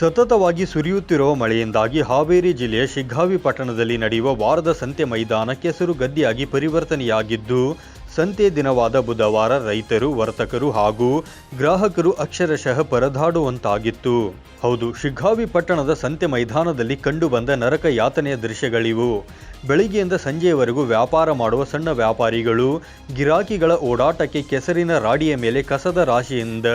ಸತತವಾಗಿ ಸುರಿಯುತ್ತಿರುವ ಮಳೆಯಿಂದಾಗಿ ಹಾವೇರಿ ಜಿಲ್ಲೆಯ ಶಿಗ್ಗಾವಿ ಪಟ್ಟಣದಲ್ಲಿ ನಡೆಯುವ ವಾರದ ಸಂತೆ ಮೈದಾನ ಕೆಸರು ಗದ್ದೆಯಾಗಿ ಪರಿವರ್ತನೆಯಾಗಿದ್ದು, ಸಂತೆ ದಿನವಾದ ಬುಧವಾರ ರೈತರು, ವರ್ತಕರು ಹಾಗೂ ಗ್ರಾಹಕರು ಅಕ್ಷರಶಃ ಪರದಾಡುವಂತಾಗಿತ್ತು. ಹೌದು, ಶಿಗ್ಗಾವಿ ಪಟ್ಟಣದ ಸಂತೆ ಮೈದಾನದಲ್ಲಿ ಕಂಡುಬಂದ ನರಕ ಯಾತನೆಯ ದೃಶ್ಯಗಳಿವು. ಬೆಳಿಗ್ಗೆಯಿಂದ ಸಂಜೆಯವರೆಗೂ ವ್ಯಾಪಾರ ಮಾಡುವ ಸಣ್ಣ ವ್ಯಾಪಾರಿಗಳು ಗಿರಾಕಿಗಳ ಓಡಾಟಕ್ಕೆ ಕೆಸರಿನ ರಾಡಿಯ ಮೇಲೆ ಕಸದ ರಾಶಿಯಿಂದ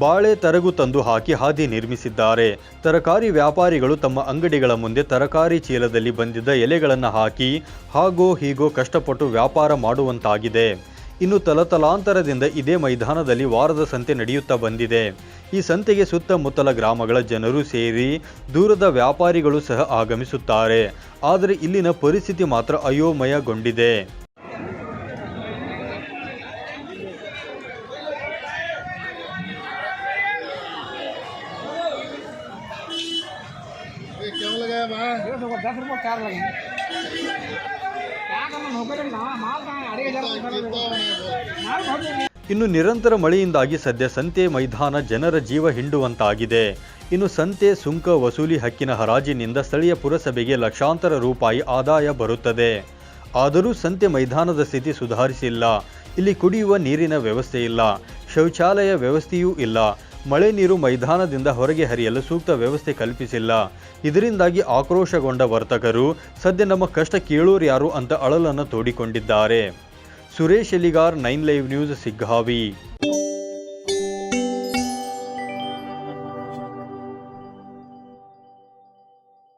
ಬಾಳೆ ತರಗು ತಂದು ಹಾಕಿ ಹಾದಿ ನಿರ್ಮಿಸಿದ್ದಾರೆ. ತರಕಾರಿ ವ್ಯಾಪಾರಿಗಳು ತಮ್ಮ ಅಂಗಡಿಗಳ ಮುಂದೆ ತರಕಾರಿ ಚೀಲದಲ್ಲಿ ಬಂದಿದ್ದ ಎಲೆಗಳನ್ನು ಹಾಕಿ ಹಾಗೋ ಹೀಗೋ ಕಷ್ಟಪಟ್ಟು ವ್ಯಾಪಾರ ಮಾಡುವಂತಾಗಿದೆ. ಇನ್ನು ತಲತಲಾಂತರದಿಂದ ಇದೇ ಮೈದಾನದಲ್ಲಿ ವಾರದ ಸಂತೆ ನಡೆಯುತ್ತಾ ಬಂದಿದೆ. ಈ ಸಂತೆಗೆ ಸುತ್ತಮುತ್ತಲ ಗ್ರಾಮಗಳ ಜನರು ಸೇರಿ ದೂರದ ವ್ಯಾಪಾರಿಗಳು ಸಹ ಆಗಮಿಸುತ್ತಾರೆ. ಆದರೆ ಇಲ್ಲಿನ ಪರಿಸ್ಥಿತಿ ಮಾತ್ರ ಅಯೋಮಯಗೊಂಡಿದೆ. लगाया वहाँ दस रुपये दस रुपये चार लगे क्या करना नौकरी ना माल कहाँ है अढ़ाई हजार रुपये कितना होना है माल बहुत है। ಇನ್ನು ನಿರಂತರ ಮಳೆಯಿಂದಾಗಿ ಸದ್ಯ ಸಂತೆ ಮೈದಾನ ಜನರ ಜೀವ ಹಿಂಡುವಂತಾಗಿದೆ ಇನ್ನು ಸಂತೆ ಸುಂಕ ವಸೂಲಿ ಹಕ್ಕಿನ ಹರಾಜಿನಿಂದ ಸ್ಥಳೀಯ ಪುರಸಭೆಗೆ ಲಕ್ಷಾಂತರ ರೂಪಾಯಿ ಆದಾಯ ಬರುತ್ತದೆ ಆದರೂ ಸಂತೆ ಮೈದಾನದ ಸ್ಥಿತಿ ಸುಧಾರಿಸಿಲ್ಲ ಇಲ್ಲಿ ಕುಡಿಯುವ ನೀರಿನ ವ್ಯವಸ್ಥೆ ಇಲ್ಲ ಶೌಚಾಲಯ ವ್ಯವಸ್ಥೆಯೂ ಇಲ್ಲ ಮಳೆ ನೀರು ಮೈದಾನದಿಂದ ಹೊರಗೆ ಹರಿಯಲು ಸೂಕ್ತ ವ್ಯವಸ್ಥೆ ಕಲ್ಪಿಸಿಲ್ಲ. ಇದರಿಂದಾಗಿ ಆಕ್ರೋಶಗೊಂಡ ವರ್ತಕರು, ಸದ್ಯ ನಮ್ಮ ಕಷ್ಟ ಕೇಳೋರು ಯಾರು ಅಂತ ಅಳಲನ್ನು ತೋಡಿಕೊಂಡಿದ್ದಾರೆ. Suresh Eligar, nine live news, Shiggavi.